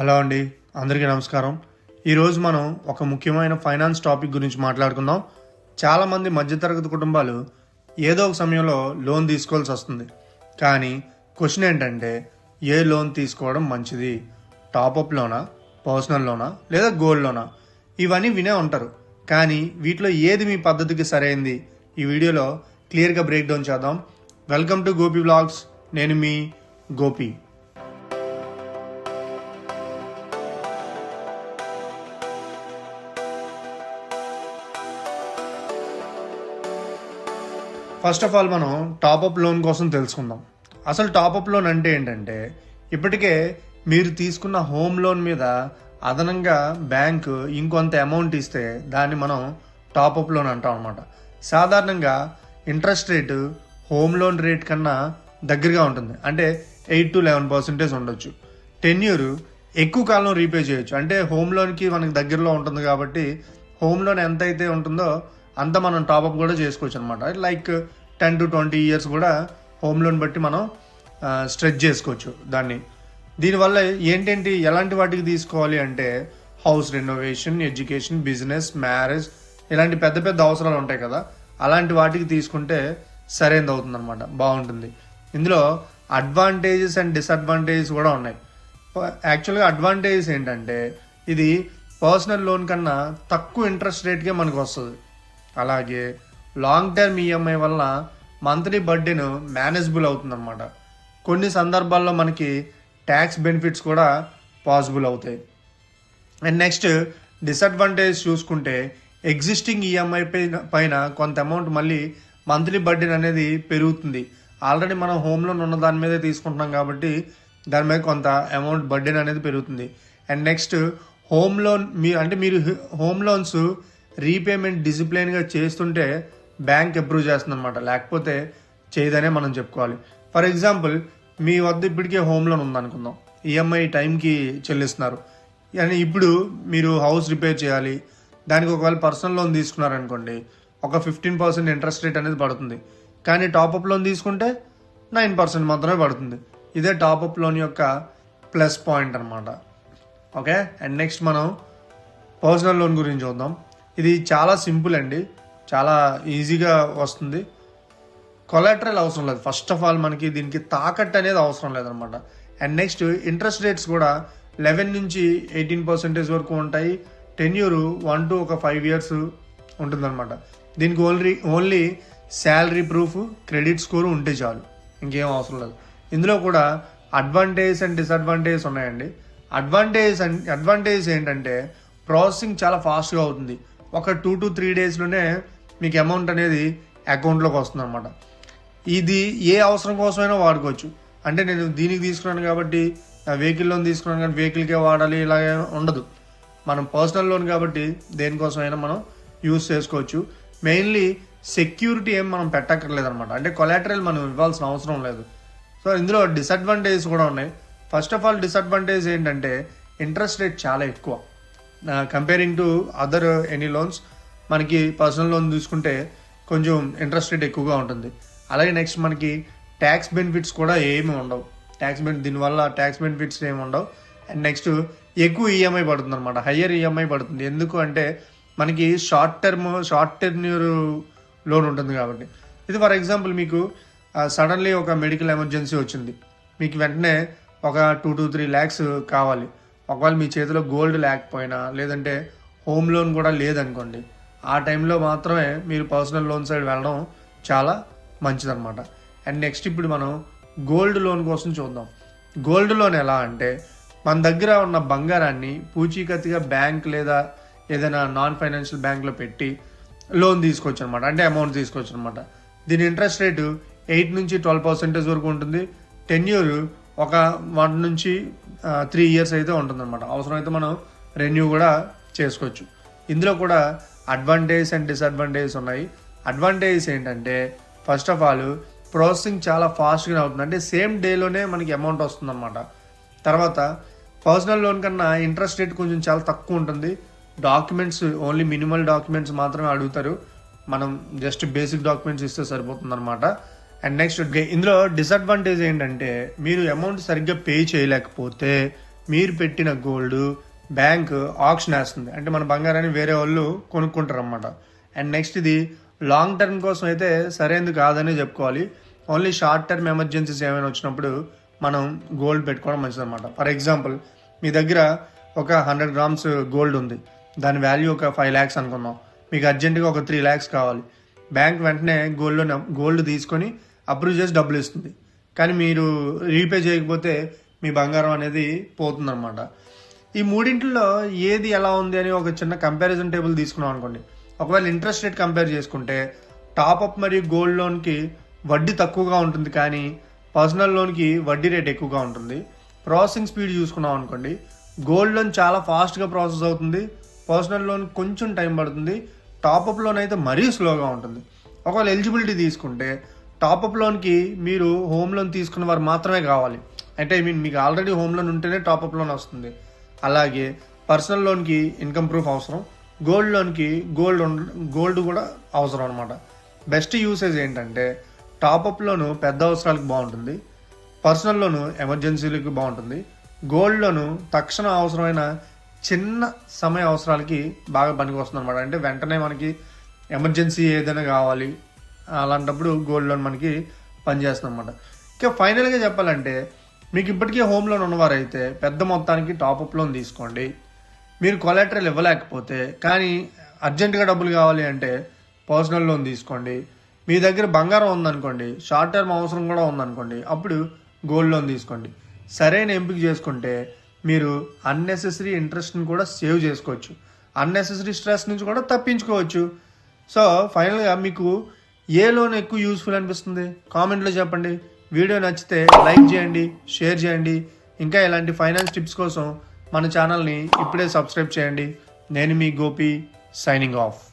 Hello అండి అందరికీ నమస్కారం. ఈరోజు మనం ఒక ముఖ్యమైన ఫైనాన్స్ టాపిక్ గురించి మాట్లాడుకుందాం. చాలామంది మధ్యతరగతి కుటుంబాలు ఏదో ఒక సమయంలో లోన్ తీసుకోవాల్సి వస్తుంది. కానీ క్వశ్చన్ ఏంటంటే ఏ లోన్ తీసుకోవడం మంచిది? టాపప్ లోనా? పర్సనల్ లోనా? లేదా గోల్డ్ లోనా? ఇవన్నీ వినే ఉంటారు. కానీ వీటిలో ఏది మీ పద్ధతికి సరైంది? ఈ వీడియోలో క్లియర్గా బ్రేక్ డౌన్ చేద్దాం. వెల్కమ్ టు గోపి బ్లాగ్స్ నేను మీ గోపి ఫస్ట్ ఆఫ్ ఆల్ మనం టాపప్ లోన్ కోసం తెలుసుకుందాం. అసలు టాపప్ లోన్ అంటే ఏంటంటే ఇప్పటికే మీరు తీసుకున్న హోమ్ లోన్ మీద అదనంగా బ్యాంక్ ఇంకొంత అమౌంట్ ఇస్తే దాన్ని మనం టాపప్ లోన్ అంటాం అనమాట సాధారణంగా interest rate home loan rate కన్నా దగ్గరగా ఉంటుంది. అంటే ఎయిట్ టు లెవెన్ పర్సెంటేజ్ ఉండొచ్చు. టెన్యూర్ ఎక్కువ కాలం రీపే చేయొచ్చు. అంటే హోమ్ లోన్కి మనకి దగ్గరలో ఉంటుంది కాబట్టి హోమ్ లోన్ ఎంత అయితే ఉంటుందో అంత మనం టాపప్ కూడా చేసుకోవచ్చు అనమాట like ten to twenty years కూడా హోమ్ లోన్ బట్టి మనం స్ట్రెచ్ చేసుకోవచ్చు దాన్ని. దీనివల్ల ఏంటేంటి ఎలాంటి వాటికి తీసుకోవాలి అంటే house renovation education business marriage ఇలాంటి పెద్ద పెద్ద అవసరాలు ఉంటాయి కదా. అలాంటి వాటికి తీసుకుంటే సరైనది అవుతుందన్నమాట. బాగుంటుంది. ఇందులో అడ్వాంటేజెస్ అండ్ డిసడ్వాంటేజెస్ కూడా ఉన్నాయి. యాక్చువల్గా అడ్వాంటేజెస్ ఏంటంటే ఇది పర్సనల్ లోన్ కన్నా తక్కువ ఇంట్రెస్ట్ రేట్కే మనకు వస్తుంది. అలాగే లాంగ్ టర్మ్ ఈఎంఐ వల్ల మంత్లీ బర్త్డేను మేనేజబుల్ అవుతుందన్నమాట. కొన్ని సందర్భాల్లో మనకి ట్యాక్స్ బెనిఫిట్స్ కూడా పాసిబుల్ అవుతాయి. అండ్ నెక్స్ట్ డిసడ్వాంటేజ్ చూసుకుంటే ఎగ్జిస్టింగ్ ఈఎంఐ పైన పైన కొంత అమౌంట్ మళ్ళీ మంత్లీ బర్డెన్ అనేది పెరుగుతుంది. ఆల్రెడీ మనం హోమ్ లోన్ ఉన్న దాని మీదే తీసుకుంటున్నాం కాబట్టి దాని మీద కొంత అమౌంట్ బర్డెన్ అనేది పెరుగుతుంది. అండ్ నెక్స్ట్ హోమ్ లోన్ మీ అంటే మీరు హోమ్ లోన్స్ రీపేమెంట్ డిసిప్లైన్గా చేస్తుంటే బ్యాంక్ అప్రూవ్ చేస్తుందన్నమాట. లేకపోతే చేయదనే మనం చెప్పుకోవాలి. ఫర్ ఎగ్జాంపుల్ మీ వద్ద ఇప్పటికే హోమ్ లోన్ ఉందనుకుందాం. ఈఎంఐ టైంకి చెల్లిస్తున్నారు. అని ఇప్పుడు మీరు హౌస్ రిపేర్ చేయాలి. దానికి ఒకవేళ పర్సనల్ లోన్ తీసుకున్నారనుకోండి ఒక ఫిఫ్టీన్ పర్సెంట్ ఇంట్రెస్ట్ రేట్ అనేది పడుతుంది. కానీ టాపప్ లోన్ తీసుకుంటే నైన్ పర్సెంట్ మాత్రమే పడుతుంది. ఇదే టాపప్ లోన్ యొక్క ప్లస్ పాయింట్ అనమాట ఓకే? అండ్ నెక్స్ట్ మనం పర్సనల్ లోన్ గురించి చూద్దాం. ఇది చాలా సింపుల్ అండి. చాలా ఈజీగా వస్తుంది. కొలాటరల్ అవసరం లేదు. ఫస్ట్ ఆఫ్ ఆల్ మనకి దీనికి తాకట్టు అనేది అవసరం లేదనమాట. అండ్ నెక్స్ట్ ఇంట్రెస్ట్ రేట్స్ కూడా లెవెన్ నుంచి ఎయిటీన్ పర్సెంటేజ్ వరకు ఉంటాయి. టెన్యూర్ వన్ టు ఒక ఫైవ్ ఇయర్స్ ఉంటుందన్నమాట. దీనికి only only salary proof credit score ఉంటే చాలు. ఇంకేం అవసరం లేదు. ఇందులో కూడా అడ్వాంటేజ్ అండ్ డిసడ్వాంటేజ్ ఉన్నాయండి. అడ్వాంటేజ్ అండ్ అడ్వాంటేజ్ ఏంటంటే ప్రాసెసింగ్ చాలా ఫాస్ట్గా అవుతుంది. ఒక టూ టు త్రీ డేస్లోనే మీకు అమౌంట్ అనేది అకౌంట్లోకి వస్తుంది అనమాట ఇది ఏ అవసరం కోసమైనా వాడుకోవచ్చు. అంటే నేను దీనికి తీసుకున్నాను కాబట్టి వెహికల్ లోన్ తీసుకున్నాను కానీ వెహికల్కే వాడాలి ఇలాగే ఉండదు. మనం పర్సనల్ లోన్ కాబట్టి దేనికోసమైనా మనం యూస్ చేసుకోవచ్చు. మెయిన్లీ సెక్యూరిటీ ఏం మనం పెట్టక్కర్లేదన్నమాట అంటే కొలాటరల్ మనం ఇవ్వాల్సిన అవసరం లేదు. సో ఇందులో డిసడ్వాంటేజ్ కూడా ఉన్నాయి. ఫస్ట్ ఆఫ్ ఆల్ డిసడ్వాంటేజ్ ఏంటంటే ఇంట్రెస్ట్ రేట్ చాలా ఎక్కువ. Comparing to other any loans మనకి పర్సనల్ లోన్ తీసుకుంటే కొంచెం ఇంట్రెస్ట్ రేట్ ఎక్కువగా ఉంటుంది. అలాగే నెక్స్ట్ మనకి ట్యాక్స్ బెనిఫిట్స్ కూడా ఏమి ఉండవు. ట్యాక్స్ బెనిఫిట్ దీనివల్ల ట్యాక్స్ బెనిఫిట్స్ ఏమి ఉండవు. అండ్ నెక్స్ట్ ఎక్కువ ఈఎంఐ పడుతుంది అనమాట హయ్యర్ ఈఎంఐ పడుతుంది. ఎందుకు అంటే మనకి short term short tenure loan ఉంటుంది కాబట్టి. ఇది ఫర్ ఎగ్జాంపుల్ మీకు సడన్లీ ఒక మెడికల్ ఎమర్జెన్సీ వచ్చింది. మీకు వెంటనే ఒక టూ టు త్రీ ల్యాక్స్ కావాలి. ఒకవేళ మీ చేతిలో గోల్డ్ లేకపోయినా లేదంటే హోమ్ లోన్ కూడా లేదనుకోండి ఆ టైంలో మాత్రమే మీరు పర్సనల్ లోన్ సైడ్ వెళ్ళడం చాలా మంచిదన్నమాట. అండ్ నెక్స్ట్ ఇప్పుడు మనం గోల్డ్ లోన్ కోసం చూద్దాం. గోల్డ్ లోన్ ఎలా అంటే మన దగ్గర ఉన్న బంగారాన్ని పూచీకత్తిగా బ్యాంక్ లేదా ఏదైనా నాన్ ఫైనాన్షియల్ బ్యాంక్లో పెట్టి లోన్ తీసుకోవచ్చు అనమాట అంటే అమౌంట్ తీసుకోవచ్చు అనమాట దీని ఇంట్రెస్ట్ రేటు ఎయిట్ నుంచి ట్వెల్వ్ పర్సెంటేజ్ వరకు ఉంటుంది. టెన్యూర్ ఒక వన్ నుంచి త్రీ ఇయర్స్ అయితే ఉంటుందన్నమాట. అవసరమైతే మనం రెన్యూ కూడా చేసుకోవచ్చు. ఇందులో కూడా అడ్వాంటేజ్ అండ్ డిసడ్వాంటేజ్ ఉన్నాయి. అడ్వాంటేజ్ ఏంటంటే ఫస్ట్ ఆఫ్ ఆల్ ప్రాసెసింగ్ చాలా ఫాస్ట్గా అవుతుంది. అంటే సేమ్ డేలోనే మనకి అమౌంట్ వస్తుందన్నమాట. తర్వాత పర్సనల్ లోన్ కన్నా ఇంట్రెస్ట్ రేట్ కొంచెం చాలా తక్కువ ఉంటుంది. డాక్యుమెంట్స్ ఓన్లీ మినిమల్ డాక్యుమెంట్స్ మాత్రమే అడుగుతారు. మనం జస్ట్ బేసిక్ డాక్యుమెంట్స్ ఇస్తే సరిపోతుందన్నమాట. అనమాట అండ్ నెక్స్ట్ ఇందులో డిసడ్వాంటేజ్ ఏంటంటే మీరు అమౌంట్ సరిగ్గా పే చేయలేకపోతే మీరు పెట్టిన గోల్డ్ బ్యాంక్ ఆప్షన్ వేస్తుంది. అంటే మన బంగారాన్ని వేరే వాళ్ళు కొనుక్కుంటారు అనమాట అండ్ నెక్స్ట్ ఇది లాంగ్ టర్మ్ కోసం అయితే సరైనది కాదని చెప్పుకోవాలి. ఓన్లీ షార్ట్ టర్మ్ ఎమర్జెన్సీస్ ఏమైనా వచ్చినప్పుడు మనం గోల్డ్ పెట్టుకోవడం మంచిది అనమాట ఫర్ ఎగ్జాంపుల్ మీ దగ్గర ఒక హండ్రెడ్ గ్రామ్స్ గోల్డ్ ఉంది. దాని వాల్యూ ఒక ఫైవ్ ల్యాక్స్ అనుకుందాం. మీకు అర్జెంటుగా ఒక త్రీ ల్యాక్స్ కావాలి. బ్యాంక్ వెంటనే గోల్డ్లో గోల్డ్ తీసుకొని అప్రూవ్ చేసి డబ్బులు ఇస్తుంది. కానీ మీరు రీపే చేయకపోతే మీ బంగారం అనేది పోతుందన్నమాట. ఈ మూడింటిలో ఏది ఎలా ఉంది అని ఒక చిన్న కంపారిజన్ టేబుల్ తీసుకున్నాం అనుకోండి. ఒకవేళ ఇంట్రెస్ట్ రేట్ కంపేర్ చేసుకుంటే టాప్అప్ మరియు గోల్డ్ లోన్కి వడ్డీ తక్కువగా ఉంటుంది కానీ పర్సనల్ లోన్కి వడ్డీ రేట్ ఎక్కువగా ఉంటుంది. ప్రాసెసింగ్ స్పీడ్ చూసుకున్నాం అనుకోండి. గోల్డ్ లోన్ చాలా ఫాస్ట్గా ప్రాసెస్ అవుతుంది. పర్సనల్ లోన్ కొంచెం టైం పడుతుంది. టాప్అప్ లోన్ అయితే మరీ స్లోగా ఉంటుంది. ఒకవేళ ఎలిజిబిలిటీ తీసుకుంటే టాప్అప్ లోన్కి మీరు హోమ్ లోన్ తీసుకున్న వారు మాత్రమే కావాలి. అంటే ఐ మీన్ మీకు ఆల్రెడీ హోమ్ లోన్ ఉంటేనే టాప్అప్ లోన్ వస్తుంది. అలాగే పర్సనల్ లోన్కి ఇన్కమ్ ప్రూఫ్ అవసరం. గోల్డ్ లోన్కి గోల్డ్ గోల్డ్ కూడా అవసరం అనమాట బెస్ట్ యూసేజ్ ఏంటంటే టాప్అప్ లోను పెద్ద అవసరాలకు బాగుంటుంది. పర్సనల్ లోను ఎమర్జెన్సీలకు బాగుంటుంది. గోల్డ్ లోను తక్షణ అవసరమైన చిన్న సమయ అవసరాలకి బాగా పనికి వస్తుంది అనమాట అంటే వెంటనే మనకి ఎమర్జెన్సీ ఏదైనా కావాలి. అలాంటప్పుడు గోల్డ్ లోన్ మనకి పనిచేస్తుంది అనమాట ఇంకా ఫైనల్గా చెప్పాలంటే మీకు ఇప్పటికే హోమ్ లోన్ ఉన్నవారైతే పెద్ద మొత్తానికి టాప్అప్ లోన్ తీసుకోండి. మీరు కొలాటరల్ ఇవ్వలేకపోతే కానీ అర్జెంటుగా డబ్బులు కావాలి అంటే పర్సనల్ లోన్ తీసుకోండి. మీ దగ్గర బంగారం ఉందనుకోండి షార్ట్ టర్మ్ అవసరం కూడా ఉందనుకోండి అప్పుడు గోల్డ్ లోన్ తీసుకోండి. సరైన ఎంపిక చేసుకుంటే మీరు అన్నెసెసరీ ఇంట్రెస్ట్ని కూడా సేవ్ చేసుకోవచ్చు. అన్నెసెసరీ స్ట్రెస్ నుంచి కూడా తప్పించుకోవచ్చు. సో ఫైనల్గా మీకు ఏ లోన్ ఎక్కువ యూస్ఫుల్ అనిపిస్తుంది? కామెంట్లో చెప్పండి. వీడియో నచ్చితే లైక్ చేయండి షేర్ చేయండి. ఇంకా ఇలాంటి ఫైనాన్స్ టిప్స్ కోసం మన ఛానల్ని ఇప్పుడే సబ్స్క్రైబ్ చేయండి. నేను మీ గోపి సైనింగ్ ఆఫ్